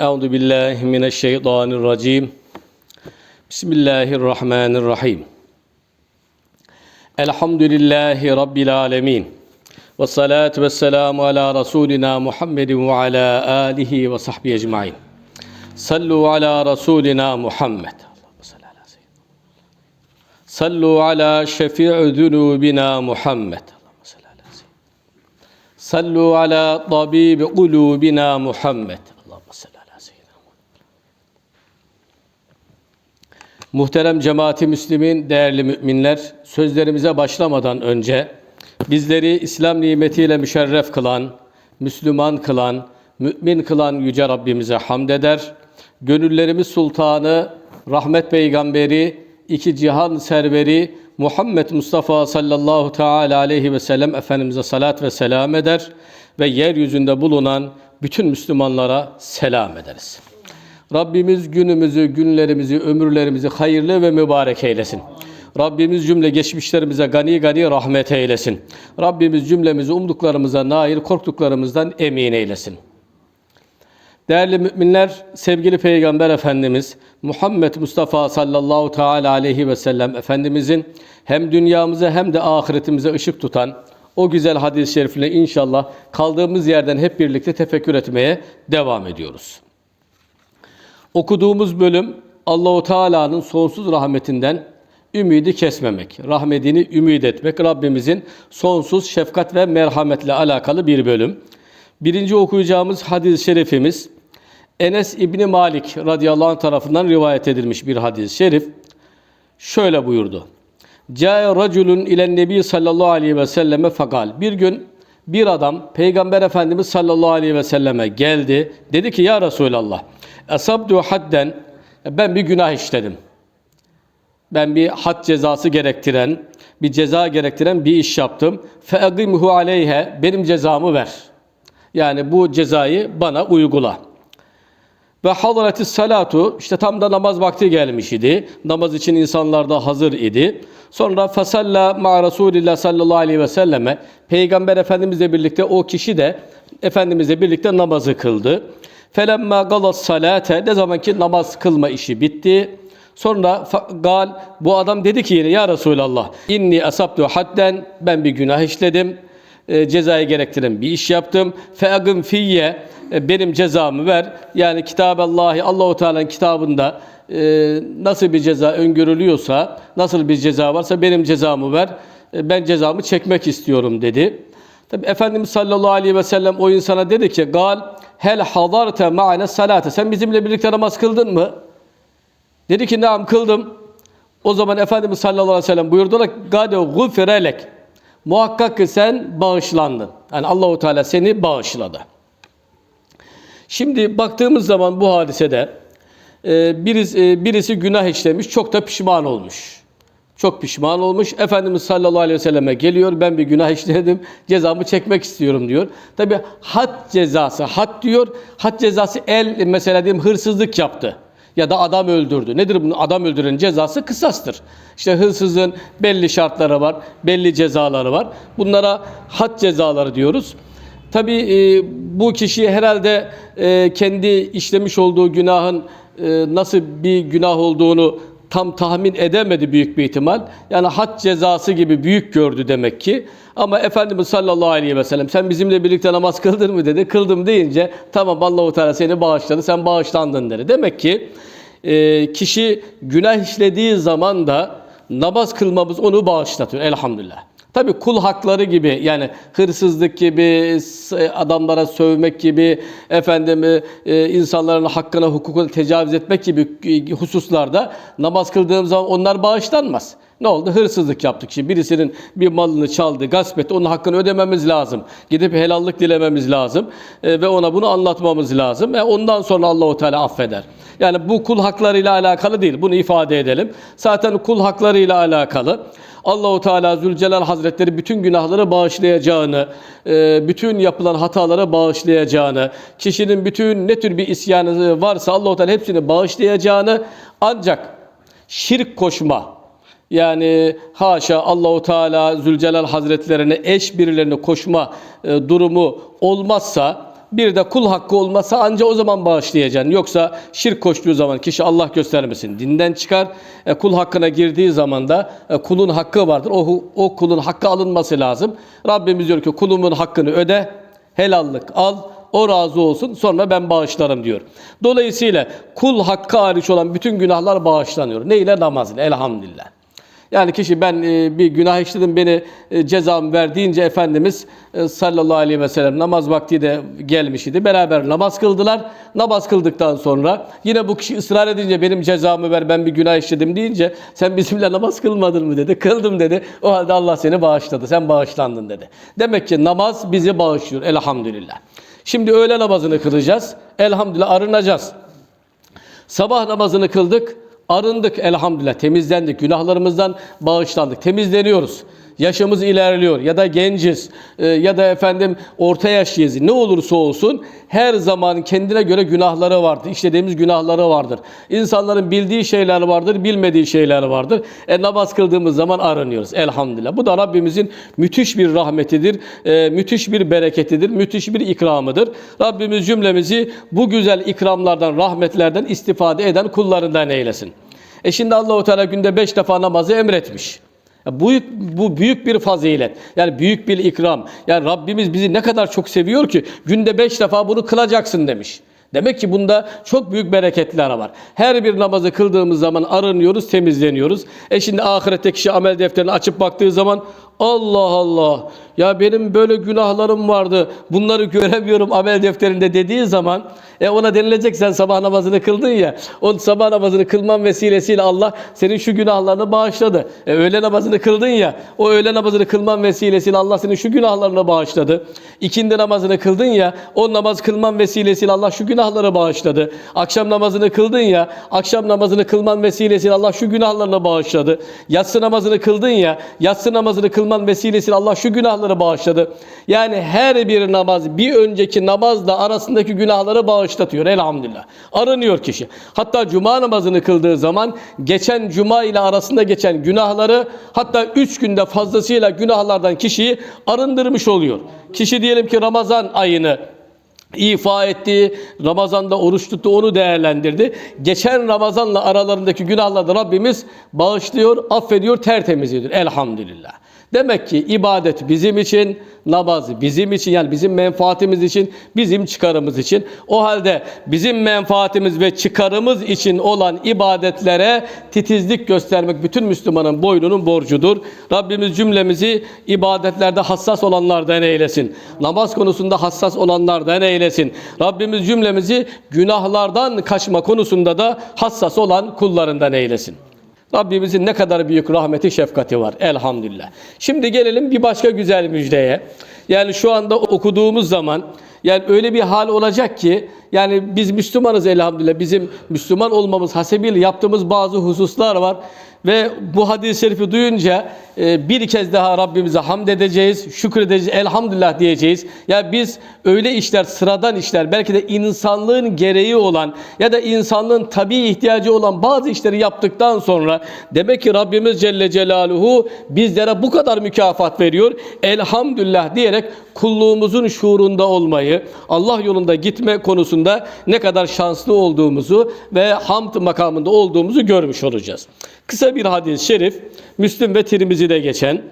Euzu billahi mineşşeytanirracim. Bismillahirrahmanirrahim. Elhamdülillahi rabbil alamin. Ve salatu vesselamu ala rasulina Muhammedin ve ala alihi ve sahbihi ecmaîn. Sallu ala rasulina Muhammed. Sallu ala şefi'i zunubina Muhammed. Sallu ala tabibi kulubina Muhammed. Muhterem cemaati Müslümin, değerli müminler, sözlerimize başlamadan önce bizleri İslam nimetiyle müşerref kılan, Müslüman kılan, mümin kılan Yüce Rabbimize hamd eder. Gönüllerimiz sultanı, rahmet peygamberi, iki cihan serveri Muhammed Mustafa sallallahu teala aleyhi ve sellem Efendimiz'e salat ve selam eder ve yeryüzünde bulunan bütün Müslümanlara selam ederiz. Rabbimiz günümüzü, günlerimizi, ömürlerimizi hayırlı ve mübarek eylesin. Rabbimiz cümle geçmişlerimize gani gani rahmet eylesin. Rabbimiz cümlemizi umduklarımıza nail, korktuklarımızdan emin eylesin. Değerli müminler, sevgili Peygamber Efendimiz Muhammed Mustafa sallallahu teala aleyhi ve sellem Efendimizin hem dünyamıza hem de ahiretimize ışık tutan o güzel hadis-i şerifle inşallah kaldığımız yerden hep birlikte tefekkür etmeye devam ediyoruz. Okuduğumuz bölüm Allahu Teala'nın sonsuz rahmetinden ümidi kesmemek, rahmetini ümit etmek Rabbimizin sonsuz şefkat ve merhametle alakalı bir bölüm. Birinci okuyacağımız hadis-i şerifimiz Enes İbni Malik radıyallahu anh tarafından rivayet edilmiş bir hadis-i şerif. Şöyle buyurdu. Câe raculun ilen nebi sallallahu aleyhi ve selleme fakal. Bir gün bir adam Peygamber Efendimiz sallallahu aleyhi ve selleme geldi. Dedi ki ya Resulallah esabdu hadden ben bir günah işledim. Ben bir had cezası gerektiren, bir ceza gerektiren bir iş yaptım. Fe'agimhu aleyhe benim cezamı ver. Yani bu cezayı bana uygula. Ve hadretis salatu işte tam da namaz vakti gelmiş idi. Namaz için insanlar da hazır idi. Sonra fasalla ma Resulillah sallallahu aleyhi ve selleme Peygamber Efendimizle birlikte o kişi de Efendimizle birlikte namazı kıldı. Felemma galas salate ne zaman ki namaz kılma işi bitti. Sonra gal bu adam dedi ki yine ya Resulallah inni asabtu hadden ben bir günah işledim. E, cezayı gerektiren bir iş yaptım. Feagım fiyye e, benim cezamı ver. Yani Kitaballahi Allahu Teala'nın kitabında e, nasıl bir ceza öngörülüyorsa, nasıl bir ceza varsa benim cezamı ver. Ben cezamı çekmek istiyorum dedi. Tabi Efendimiz sallallahu aleyhi ve sellem o insana dedi ki gal hel hadarte ma'ane salate sen bizimle birlikte namaz kıldın mı? Dedi ki naam kıldım. O zaman Efendimiz sallallahu aleyhi ve sellem buyurdular gade gufirelek muhakkak ki sen bağışlandın. Yani Allahu Teala seni bağışladı. Şimdi baktığımız zaman bu hadisede e, birisi, e, birisi günah işlemiş, çok da pişman olmuş. Çok pişman olmuş. Efendimiz sallallahu aleyhi ve selleme geliyor. Ben bir günah işledim. Cezamı çekmek istiyorum diyor. Tabi had cezası. Had diyor. Had cezası el mesela diyelim hırsızlık yaptı. Ya da adam öldürdü. Nedir bunun? Adam öldürenin cezası kısastır. İşte hırsızlığın belli şartları var. Belli cezaları var. Bunlara had cezaları diyoruz. Tabi e, bu kişi herhalde e, kendi işlemiş olduğu günahın e, nasıl bir günah olduğunu tam tahmin edemedi büyük bir ihtimal. Yani had cezası gibi büyük gördü demek ki. Ama Efendimiz sallallahu aleyhi ve sellem sen bizimle birlikte namaz kıldın mı dedi. Kıldım deyince tamam Allahu Teala seni bağışladı. Sen bağışlandın dedi. Demek ki e, kişi günah işlediği zaman da namaz kılmamız onu bağışlatıyor elhamdülillah. Tabi kul hakları gibi yani hırsızlık gibi, adamlara sövmek gibi, efendim e, insanların hakkına, hukukuna tecavüz etmek gibi e, hususlarda namaz kıldığım zaman onlar bağışlanmaz. Ne oldu? Hırsızlık yaptık. Şimdi birisinin bir malını çaldı, gasp etti. Onun hakkını ödememiz lazım. Gidip helallik dilememiz lazım. E, ve ona bunu anlatmamız lazım. Ve ondan sonra Allahu Teala affeder. Yani bu kul haklarıyla alakalı değil. Bunu ifade edelim. Zaten kul haklarıyla alakalı. Allahu Teala Zülcelal Hazretleri bütün günahları bağışlayacağını, e, bütün yapılan hataları bağışlayacağını, kişinin bütün ne tür bir isyanı varsa Allahu Teala hepsini bağışlayacağını ancak şirk koşma, yani haşa Allahu Teala Zülcelal Hazretlerine eş birilerine koşma e, durumu olmazsa Bir de kul hakkı olmasa anca o zaman bağışlayacaksın. Yoksa şirk koştuğu zaman kişi Allah göstermesin dinden çıkar. E, kul hakkına girdiği zaman da e, kulun hakkı vardır. O, o kulun hakkı alınması lazım. Rabbimiz diyor ki kulumun hakkını öde, helallik al, o razı olsun sonra ben bağışlarım diyor. Dolayısıyla kul hakkı hariç olan bütün günahlar bağışlanıyor. Ne ile? Namaz ile. Elhamdülillah. Yani kişi ben e, bir günah işledim beni e, cezamı ver deyince Efendimiz e, sallallahu aleyhi ve sellem namaz vakti de gelmiş idi. Beraber namaz kıldılar. Namaz kıldıktan sonra yine bu kişi ısrar edince benim cezamı ver ben bir günah işledim deyince sen bizimle namaz kılmadın mı dedi. Kıldım dedi. O halde Allah seni bağışladı. Sen bağışlandın dedi. Demek ki namaz bizi bağışlıyor elhamdülillah. Şimdi öğle namazını kılacağız. Elhamdülillah arınacağız. Sabah namazını kıldık, arındık elhamdülillah, temizlendik, günahlarımızdan bağışlandık, temizleniyoruz. Yaşımız ilerliyor ya da genciz e, ya da efendim orta yaşlıyız. Ne olursa olsun her zaman kendine göre günahları vardır. İşlediğimiz günahları vardır. İnsanların bildiği şeyler vardır, bilmediği şeyler vardır. E, namaz kıldığımız zaman arınıyoruz elhamdülillah. Bu da Rabbimizin müthiş bir rahmetidir, e, müthiş bir bereketidir, müthiş bir ikramıdır. Rabbimiz cümlemizi bu güzel ikramlardan, rahmetlerden istifade eden kullarından eylesin. E şimdi Allahu Teala günde beş defa namazı emretmiş. Bu, bu büyük bir fazilet. Yani büyük bir ikram. Yani Rabbimiz bizi ne kadar çok seviyor ki günde beş defa bunu kılacaksın demiş. Demek ki bunda çok büyük bereketler var. Her bir namazı kıldığımız zaman arınıyoruz, temizleniyoruz. E şimdi ahirette kişi amel defterini açıp baktığı zaman Allah Allah ya benim böyle günahlarım vardı bunları göremiyorum amel defterinde dediği zaman e ona denilecek sen sabah namazını kıldın ya o sabah namazını kılman vesilesiyle Allah senin şu günahlarını bağışladı. E öğle namazını kıldın ya o öğle namazını kılman vesilesiyle Allah senin şu günahlarını bağışladı. İkindi namazını kıldın ya o namaz kılman vesilesiyle Allah şu günahları bağışladı. Akşam namazını kıldın ya akşam namazını kılman vesilesiyle Allah şu günahlarını bağışladı. Yatsı namazını kıldın ya yatsı namazını kılman vesilesiyle Allah şu günahları bağışladı. Yani her bir namaz bir önceki namazla arasındaki günahları bağışlatıyor elhamdülillah. Arınıyor kişi. Hatta cuma namazını kıldığı zaman geçen cuma ile arasında geçen günahları hatta üç günde fazlasıyla günahlardan kişiyi arındırmış oluyor. Kişi diyelim ki Ramazan ayını ifa etti, Ramazan'da oruç tuttu, onu değerlendirdi. Geçen Ramazan'la aralarındaki günahları Rabbimiz bağışlıyor, affediyor, tertemiz ediyor. Elhamdülillah. Demek ki ibadet bizim için, namaz bizim için yani bizim menfaatimiz için, bizim çıkarımız için. O halde bizim menfaatimiz ve çıkarımız için olan ibadetlere titizlik göstermek bütün Müslümanın boynunun borcudur. Rabbimiz cümlemizi ibadetlerde hassas olanlardan eylesin. Namaz konusunda hassas olanlardan eylesin. Rabbimiz cümlemizi günahlardan kaçma konusunda da hassas olan kullarından eylesin. Rabbimizin ne kadar büyük rahmeti, şefkati var. Elhamdülillah. Şimdi gelelim bir başka güzel müjdeye. Yani şu anda okuduğumuz zaman yani öyle bir hal olacak ki yani biz Müslümanız elhamdülillah. Bizim Müslüman olmamız hasebiyle yaptığımız bazı hususlar var. Ve bu hadis-i şerifi duyunca e, bir kez daha Rabbimize hamd edeceğiz, şükredeceğiz, elhamdülillah diyeceğiz. Ya biz öyle işler, sıradan işler, belki de insanlığın gereği olan ya da insanlığın tabii ihtiyacı olan bazı işleri yaptıktan sonra demek ki Rabbimiz Celle Celaluhu bizlere bu kadar mükafat veriyor. Elhamdülillah diyerek kulluğumuzun şuurunda olmayı, Allah yolunda gitme konusunda ne kadar şanslı olduğumuzu ve hamd makamında olduğumuzu görmüş olacağız. Kısa bir hadis-i şerif, Müslüm ve Tirmizi'de geçen,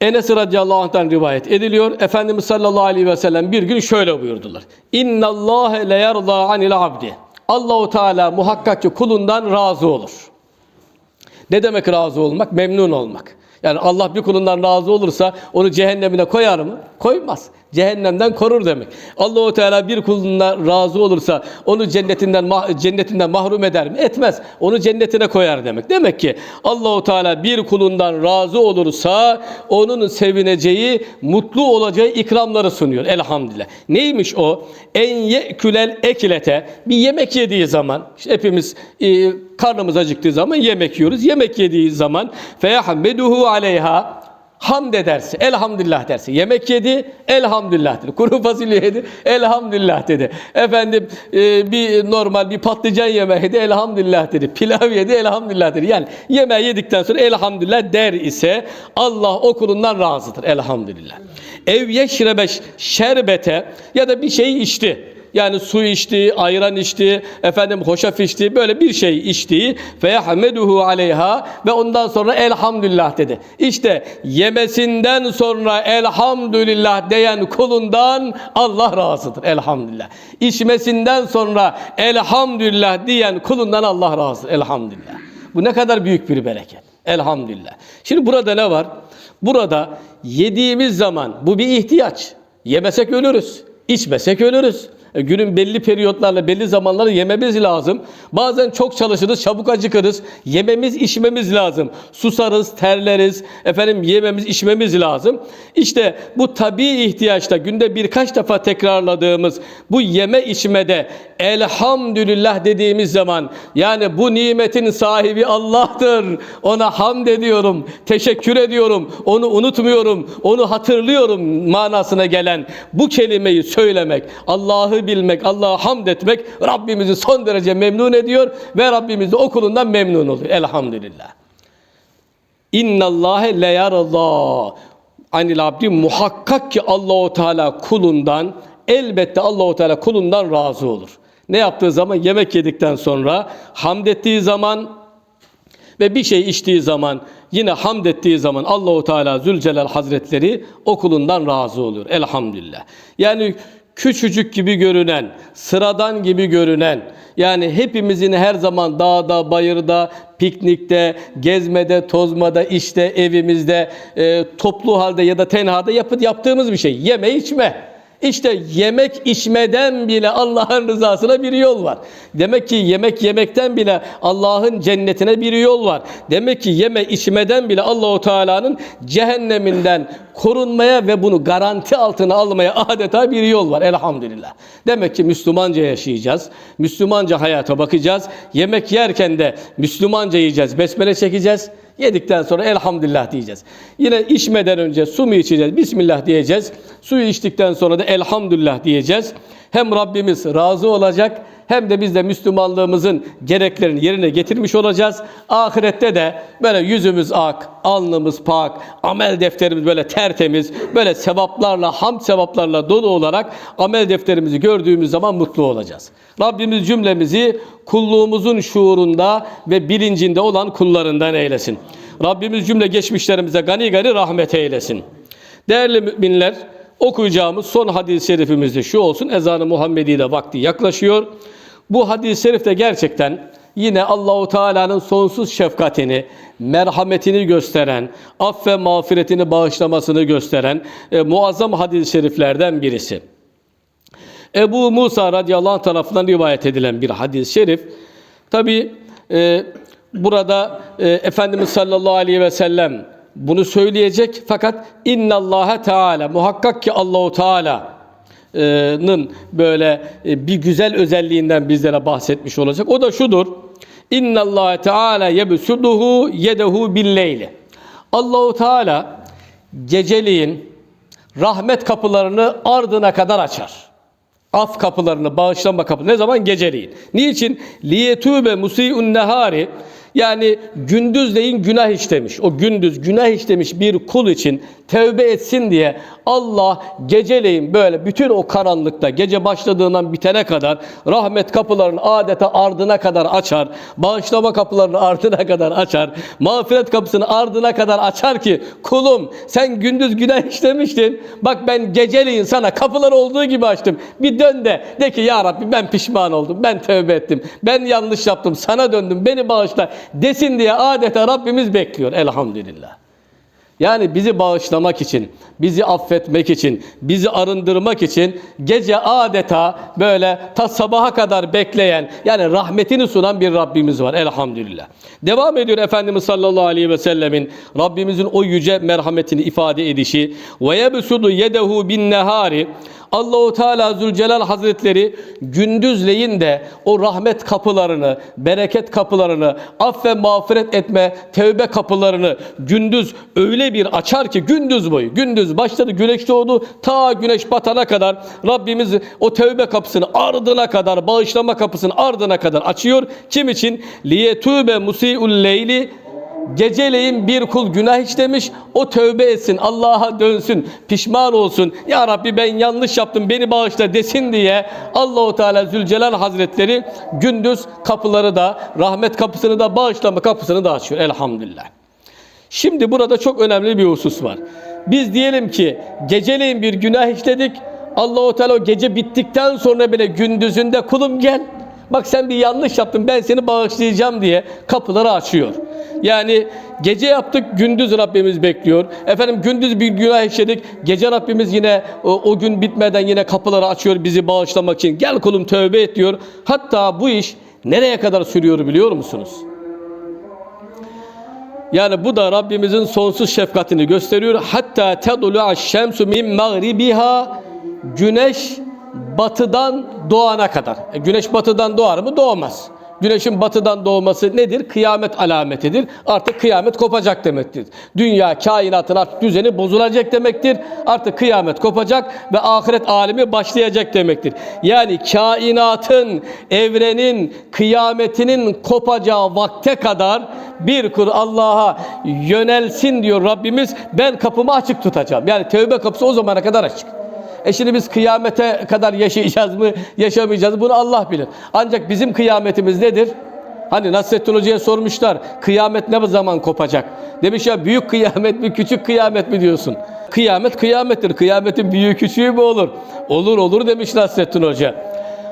Enes radıyallahu anh'tan rivayet ediliyor. Efendimiz sallallahu aleyhi ve sellem bir gün şöyle buyurdular. İnna Allah le yerda anil abdi. Allahu Teala muhakkak ki kulundan razı olur. Ne demek razı olmak? Memnun olmak. Yani Allah bir kulundan razı olursa onu cehennemine koyar mı? Koymaz. Cehennemden korur demek. Allahu Teala bir kulundan razı olursa onu cennetinden mah- cennetinden mahrum eder mi? Etmez. Onu cennetine koyar demek. Demek ki Allahu Teala bir kulundan razı olursa onun sevineceği, mutlu olacağı ikramları sunuyor. Elhamdülillah. Neymiş o? En yekülel ekilete. Bir yemek yediği zaman işte hepimiz e, karnımız acıktığı zaman yemek yiyoruz. Yemek yediği zaman feyahmeduhu aleyha Hamd ederse, elhamdülillah derse. Yemek yedi, elhamdülillah dedi. Kuru fasulye yedi, elhamdülillah dedi. Efendim e, bir normal bir patlıcan yemeği yedi, elhamdülillah dedi. Pilav yedi, elhamdülillah dedi. Yani yemeği yedikten sonra elhamdülillah der ise Allah o kulundan razıdır. Elhamdülillah. Ev yeşrebe şerbete ya da bir şey içti. Yani su içti, ayran içti, efendim hoşaf içti, böyle bir şey içti. Ve yahmeduhu aleyha ve ondan sonra elhamdülillah dedi. İşte yemesinden sonra elhamdülillah diyen kulundan Allah razıdır. Elhamdülillah. İçmesinden sonra elhamdülillah diyen kulundan Allah razıdır. Elhamdülillah. Bu ne kadar büyük bir bereket. Elhamdülillah. Şimdi burada ne var? Burada yediğimiz zaman bu bir ihtiyaç. Yemesek ölürüz. İçmesek ölürüz. E, Günün belli periyotlarla, belli zamanları yememiz lazım. Bazen çok çalışırız, çabuk acıkırız. Yememiz, içmemiz lazım. Susarız, terleriz. Efendim yememiz, içmemiz lazım. İşte bu tabii ihtiyaçta günde birkaç defa tekrarladığımız bu yeme içmede elhamdülillah dediğimiz zaman yani bu nimetin sahibi Allah'tır. Ona hamd ediyorum, teşekkür ediyorum, onu unutmuyorum, onu hatırlıyorum manasına gelen bu kelimeyi söylemek, Allah'ı bilmek, Allah'a hamd etmek Rabbimizi son derece memnun ediyor ve Rabbimiz de o kulundan memnun oluyor. Elhamdülillah. İnna Allahe le yarallah. Anil abdi muhakkak ki Allahu Teala kulundan elbette Allahu Teala kulundan razı olur. Ne yaptığı zaman yemek yedikten sonra hamd ettiği zaman ve bir şey içtiği zaman yine hamd ettiği zaman Allahu Teala Zülcelal Hazretleri o kulundan razı olur. Elhamdülillah. Yani küçücük gibi görünen, sıradan gibi görünen, yani hepimizin her zaman dağda, bayırda, piknikte, gezmede, tozmada, işte evimizde, e, toplu halde ya da tenhada yapıp yaptığımız bir şey. Yeme içme. İşte yemek içmeden bile Allah'ın rızasına bir yol var. Demek ki yemek yemekten bile Allah'ın cennetine bir yol var. Demek ki yeme içmeden bile Allahu Teala'nın cehenneminden korunmaya ve bunu garanti altına almaya adeta bir yol var elhamdülillah. Demek ki Müslümanca yaşayacağız. Müslümanca hayata bakacağız. Yemek yerken de Müslümanca yiyeceğiz. Besmele çekeceğiz. Yedikten sonra elhamdülillah diyeceğiz. Yine içmeden önce su mu içeceğiz? Bismillah diyeceğiz. Suyu içtikten sonra da elhamdülillah diyeceğiz. Hem Rabbimiz razı olacak hem de biz de Müslümanlığımızın gereklerini yerine getirmiş olacağız. Ahirette de böyle yüzümüz ak, alnımız pak, amel defterimiz böyle tertemiz, böyle sevaplarla, ham sevaplarla dolu olarak amel defterimizi gördüğümüz zaman mutlu olacağız. Rabbimiz cümlemizi kulluğumuzun şuurunda ve bilincinde olan kullarından eylesin. Rabbimiz cümle geçmişlerimize gani gani rahmet eylesin. Değerli müminler, okuyacağımız son hadis-i şerifimiz de şu olsun. Ezanı Muhammedi de vakti yaklaşıyor. Bu hadis-i şerifte gerçekten yine Allahu Teala'nın sonsuz şefkatini, merhametini gösteren, aff ve mağfiretini bağışlamasını gösteren e, muazzam hadis-i şeriflerden birisi. Ebu Musa radıyallahu anh tarafından rivayet edilen bir hadis-i şerif. Tabi e, burada e, Efendimiz sallallahu aleyhi ve sellem bunu söyleyecek fakat innallâhe teâlâ muhakkak ki Allahu Teala'nın böyle e, bir güzel özelliğinden bizlere bahsetmiş olacak. O da şudur. İnnallâhe teâlâ yebsuduhu yedehu billeyli. Allahu Teala geceliğin rahmet kapılarını ardına kadar açar. Af kapılarını, bağışlanma kapılarını. Ne zaman? Geceliğin. Niçin? Liyetûbe musî'un nehâri yani gündüzleyin günah işlemiş. O gündüz günah işlemiş bir kul için tevbe etsin diye Allah geceleyin böyle bütün o karanlıkta gece başladığından bitene kadar rahmet kapılarını adeta ardına kadar açar. Bağışlama kapılarını ardına kadar açar. Mağfiret kapısını ardına kadar açar ki kulum sen gündüz günah işlemiştin. Bak ben geceleyin sana kapıları olduğu gibi açtım. Bir dön de de ki ya Rabbi ben pişman oldum. Ben tövbe ettim. Ben yanlış yaptım. Sana döndüm. Beni bağışla desin diye adeta Rabbimiz bekliyor elhamdülillah. Yani bizi bağışlamak için, bizi affetmek için, bizi arındırmak için gece adeta böyle ta sabaha kadar bekleyen yani rahmetini sunan bir Rabbimiz var. Elhamdülillah. Devam ediyor Efendimiz sallallahu aleyhi ve sellemin Rabbimizin o yüce merhametini ifade edişi. Ve yebsudu yedehu Allahu Teala Zülcelal Hazretleri gündüzleyin de o rahmet kapılarını, bereket kapılarını, aff ve mağfiret etme, tevbe kapılarını gündüz öyle bir açar ki gündüz boyu. Gündüz başladı güneş doğdu ta güneş batana kadar Rabbimiz o tevbe kapısını ardına kadar, bağışlama kapısını ardına kadar açıyor. Kim için? Liyetube musiul leyli Geceleyin bir kul günah işlemiş, o tövbe etsin, Allah'a dönsün, pişman olsun. Ya Rabbi ben yanlış yaptım, beni bağışla desin diye Allahu Teala Zülcelal Hazretleri gündüz kapıları da, rahmet kapısını da, bağışlama kapısını da açıyor elhamdülillah. Şimdi burada çok önemli bir husus var. Biz diyelim ki geceleyin bir günah işledik. Allahu Teala o gece bittikten sonra bile gündüzünde kulum gel. Bak sen bir yanlış yaptın ben seni bağışlayacağım diye kapıları açıyor. Yani gece yaptık gündüz Rabbimiz bekliyor. Efendim gündüz bir günah işledik. Gece Rabbimiz yine o, o gün bitmeden yine kapıları açıyor bizi bağışlamak için. Gel kulum tövbe et diyor. Hatta bu iş nereye kadar sürüyor biliyor musunuz? Yani bu da Rabbimizin sonsuz şefkatini gösteriyor. Hatta tedulu şemsu min mağribiha güneş batıdan doğana kadar. E, güneş batıdan doğar mı? Doğmaz. Güneşin batıdan doğması nedir? Kıyamet alametidir. Artık kıyamet kopacak demektir. Dünya, kainatın artık düzeni bozulacak demektir. Artık kıyamet kopacak ve ahiret alemi başlayacak demektir. Yani kainatın, evrenin, kıyametinin kopacağı vakte kadar bir kul Allah'a yönelsin diyor Rabbimiz. Ben kapımı açık tutacağım. Yani tevbe kapısı o zamana kadar açık. E şimdi biz kıyamete kadar yaşayacağız mı, yaşamayacağız mı bunu Allah bilir. Ancak bizim kıyametimiz nedir? Hani Nasrettin Hoca'ya sormuşlar, kıyamet ne zaman kopacak? Demiş ya büyük kıyamet mi, küçük kıyamet mi diyorsun? Kıyamet kıyamettir, kıyametin büyüğü küçüğü mü olur? Olur olur demiş Nasrettin Hoca.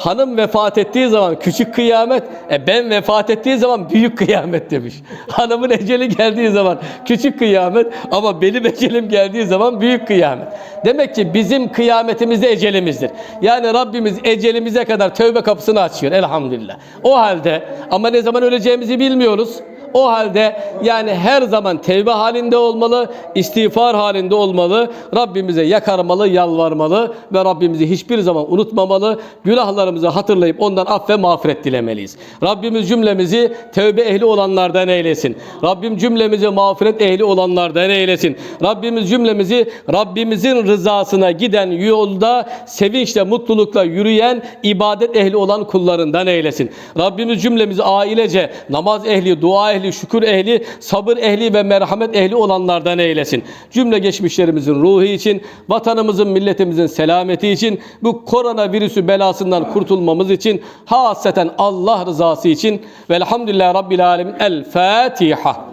Hanım vefat ettiği zaman küçük kıyamet, e ben vefat ettiği zaman büyük kıyamet demiş. Hanımın eceli geldiği zaman küçük kıyamet ama benim ecelim geldiği zaman büyük kıyamet. Demek ki bizim kıyametimiz de ecelimizdir. Yani Rabbimiz ecelimize kadar tövbe kapısını açıyor elhamdülillah. O halde ama ne zaman öleceğimizi bilmiyoruz. O halde yani her zaman tevbe halinde olmalı, istiğfar halinde olmalı, Rabbimize yakarmalı, yalvarmalı ve Rabbimizi hiçbir zaman unutmamalı, günahlarımızı hatırlayıp ondan aff ve mağfiret dilemeliyiz. Rabbimiz cümlemizi tevbe ehli olanlardan eylesin. Rabbim cümlemizi mağfiret ehli olanlardan eylesin. Rabbimiz cümlemizi Rabbimizin rızasına giden yolda sevinçle, mutlulukla yürüyen, ibadet ehli olan kullarından eylesin. Rabbimiz cümlemizi ailece namaz ehli, dua ehli, şükür ehli, sabır ehli ve merhamet ehli olanlardan eylesin. Cümle geçmişlerimizin ruhu için, vatanımızın, milletimizin selameti için, bu koronavirüsü belasından kurtulmamız için, hasreten Allah rızası için velhamdülillah Rabbil Alemin. El Fatiha.